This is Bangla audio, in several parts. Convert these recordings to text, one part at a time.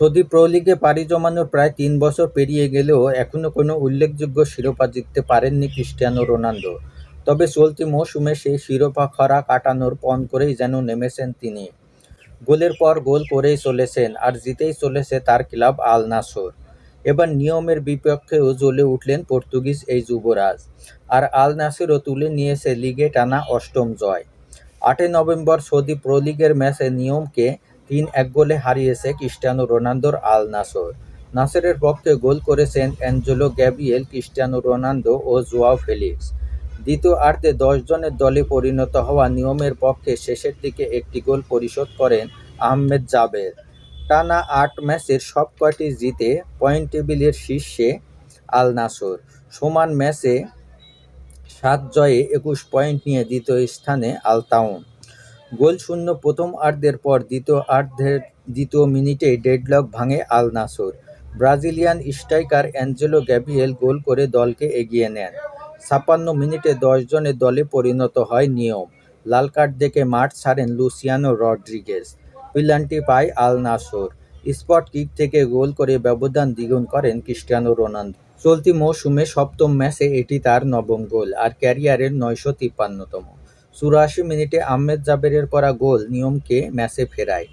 সৌদি প্রো লিগে পাড়ি জমানোর প্রায় তিন বছর পেরিয়ে গেলেও এখনও কোনো উল্লেখযোগ্য শিরোপা জিততে পারেননি ক্রিস্টিয়ানো রোনাল্ডো তবে চলতি মৌসুমে সেই শিরোপা খরা কাটানোর পণ করেই যেন নেমেছেন তিনি। গোলের পর গোল করেই চলেছেন আর জিতেই চলেছে তার ক্লাব আল নাসর। এবার নিয়মের বিপক্ষেও জ্বলে উঠলেন পর্তুগিজ এই যুবরাজ। আর আল নাসিরও তুলে নিয়েছে লিগে টানা অষ্টম জয়। আটই নভেম্বর সৌদি প্রো লিগের ম্যাচে নিয়মকে তিন এক গোলে হারিয়েছে ক্রিস্টিয়ানো রোনালদোর আল নাসর। নাসেরের পক্ষে গোল করেছেন অ্যাঞ্জেলো গ্যাব্রিয়েল, ক্রিস্টিয়ানো রোনালদো ও জোয়াও ফেলিক্স। দ্বিতীয়ার্ধে দশ জনের দলে পরিণত হওয়া নিয়মের পক্ষে শেষের দিকে একটি গোল পরিশোধ করেন আহমেদ জাবের টানা আট ম্যাচের সবকটি জিতে পয়েন্ট টেবিলের শীর্ষে আল নাসর। সমান ম্যাচে সাত জয়ে একুশ পয়েন্ট নিয়ে দ্বিতীয় স্থানে আল তাউন প্রথম প্রথমার্ধের পর দ্বিতীয়ার্ধের দ্বিতীয় মিনিটেই ডেডলক ভাঙে Al Nassr. Brazilian striker Angelo Gabriel গোল করে দলকে এগিয়ে নেন। ছাপ্পান্ন মিনিটে দশ জনের দলে পরিণত হয় নিয়ম। লাল কার্ড দেখে মাঠ ছাড়েন লুসিয়ানো রড্রিগেজ। পেনাল্টি পায় আল নাসর। স্পট কিক থেকে গোল করে ব্যবধান দ্বিগুণ করেন ক্রিস্টিয়ানো রোনালদো। চলতি মৌসুমে সপ্তম ম্যাচে এটি তার নবম গোল, আর ক্যারিয়ারের নয়শো তিপ্পান্নতম। চুরাশি মিনিটে আহমেদ জাবেরের করা গোল নিয়মকে ম্যাচে ফেরায়।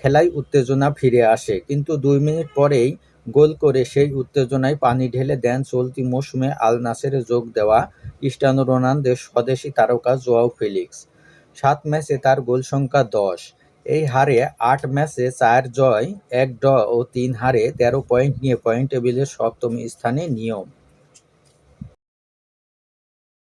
খেলায় উত্তেজনা ফিরে আসে, কিন্তু দুই মিনিট পরেই গোল করে সেই উত্তেজনায় পানি ঢেলে দেন চলতি মৌসুমে আল নাসেরে যোগ দেওয়া ক্রিস্টিয়ানো রোনালদোর স্বদেশি তারকা জোয়াও ফেলিক্স। সাত ম্যাচে তার গোল সংখ্যা দশ। এই হারে আট ম্যাচে চার জয়, এক ড ও তিন হারে তেরো পয়েন্ট নিয়ে পয়েন্ট টেবিলের সপ্তম স্থানে নিয়ম।